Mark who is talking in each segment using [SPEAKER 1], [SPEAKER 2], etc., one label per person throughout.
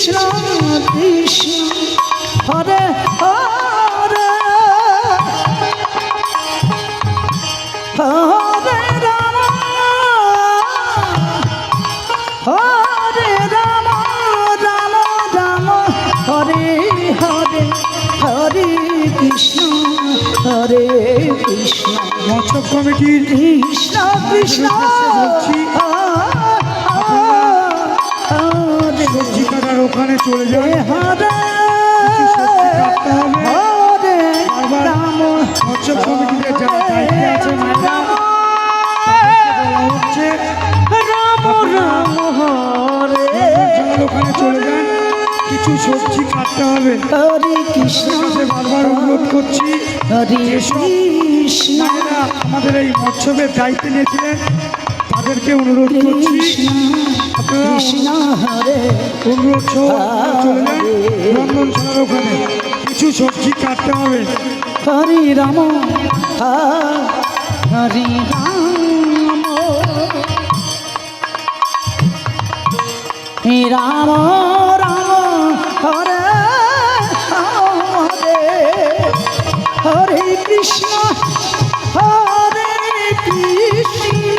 [SPEAKER 1] কৃষ্ণ কৃষ্ণ হরে হরে হরে রাম হরে রাম রাম রাম হরে হরে হরে কৃষ্ণ হরে কৃষ্ণ
[SPEAKER 2] মৎসব কমিটির
[SPEAKER 1] কৃষ্ণ কৃষ্ণ বলছি
[SPEAKER 2] Oh ঠিকানার ওখানে চলে যাবে
[SPEAKER 1] হোয়াটসঅ্যাপ
[SPEAKER 2] ওখানে চলে যান কিছু সবজি কাটতে হবে
[SPEAKER 1] হরে কৃষ্ণ
[SPEAKER 2] বারবার অনুরোধ করছি
[SPEAKER 1] হরে কৃষ্ণ
[SPEAKER 2] আমাদের এই মৎসবের দায়িত্ব নিয়েছিলেন তাদেরকে অনুরোধ করছি কিছু সবজি কাটতে হবে
[SPEAKER 1] হরি রাম হরি রাম রাম রাম হরে হরে হরে কৃষ্ণ হরে কৃষ্ণ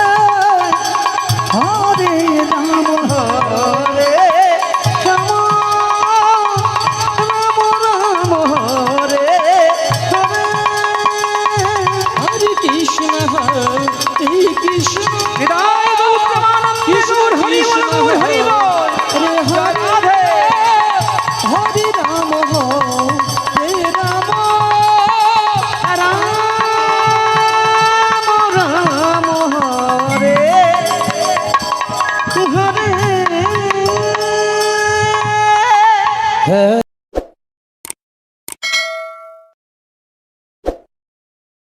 [SPEAKER 1] Yeah.